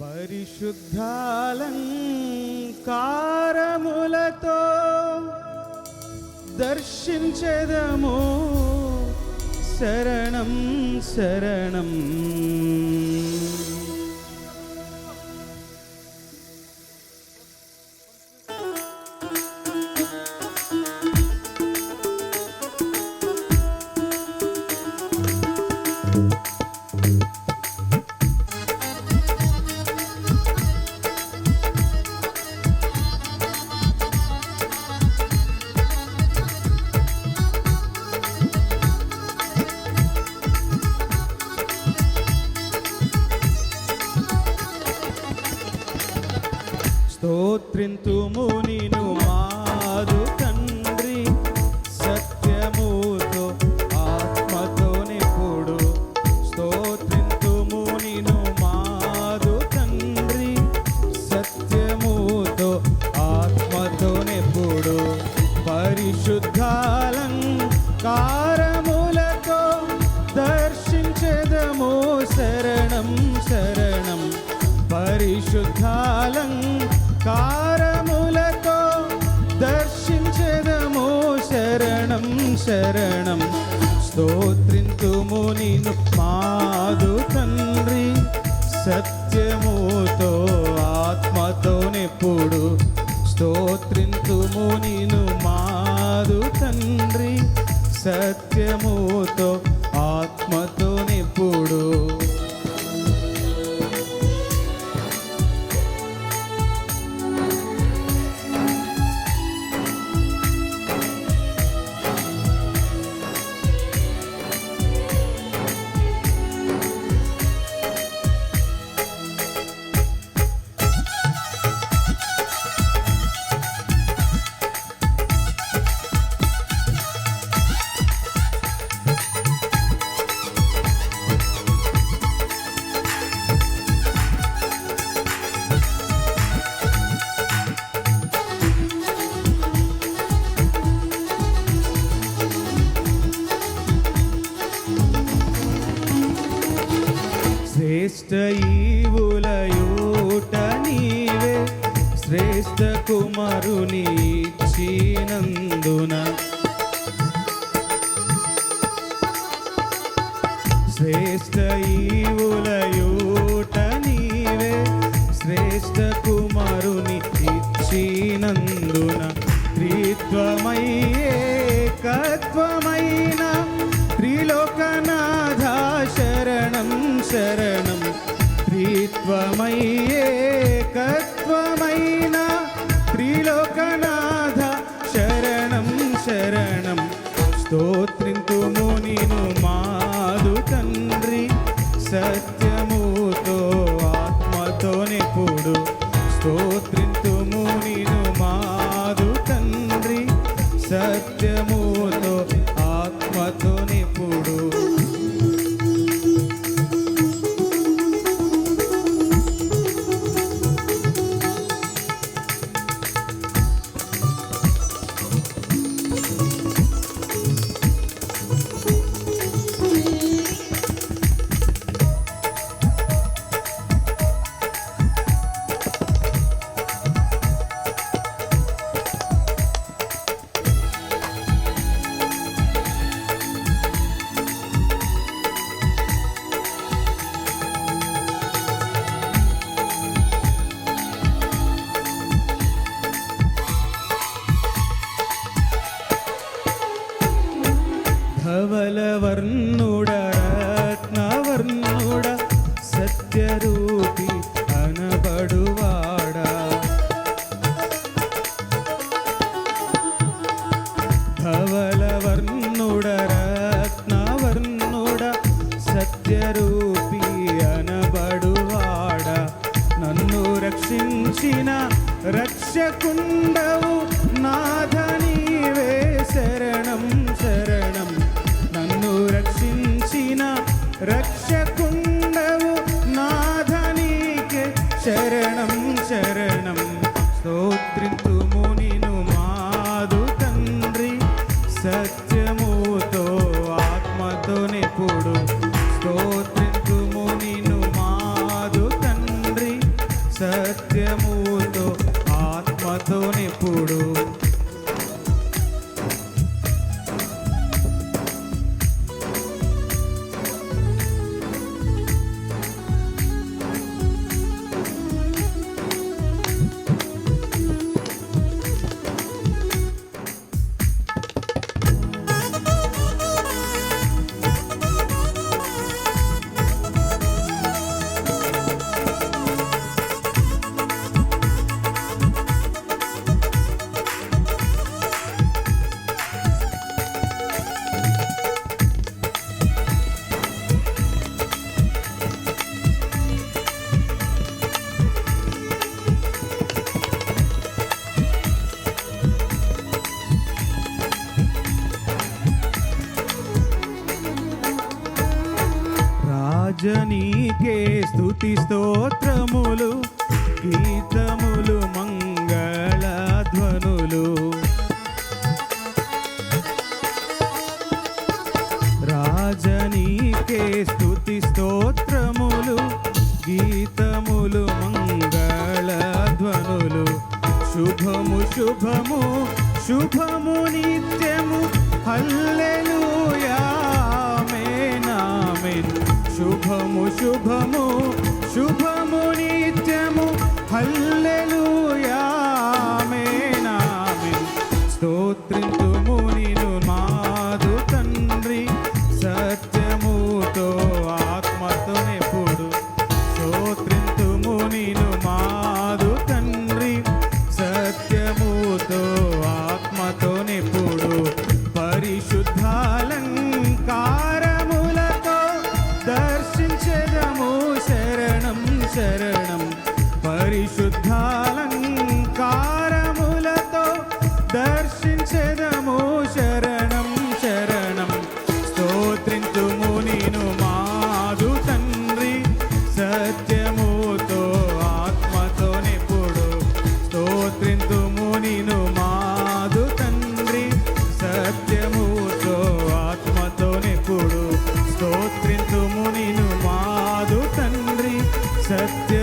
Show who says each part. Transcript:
Speaker 1: పరిశుద్ధాలంకారములతో దర్శించదము. శరణం శరణం. స్తోత్రింతుము నిను మారు సత్యముతో ఆత్మతో నిప్పుడు స్తోత్రింతుము నిను మారు తండ్రి. సత్యముతో జీవులయూట నీవే శ్రేష్ఠ కుమారుని त्वमय्ये రూపి అనబడువాడా ధవలవర్ణుడ రత్నవర్ణుడ సత్యరూపి అనబడువాడా? నన్ను రక్షించిన రక్షకున్ స్తోత్రములు గీతములు మంగళధ్వనులు. రాజనీకే స్థుతి స్తోత్రములు గీతములు మంగళధ్వనులు. శుభము శుభము శుభము నిత్యము. హల్లెలూయా ఆమెన్. శుభము శుభము ശരണം. പരിശുദ്ധ സത്യ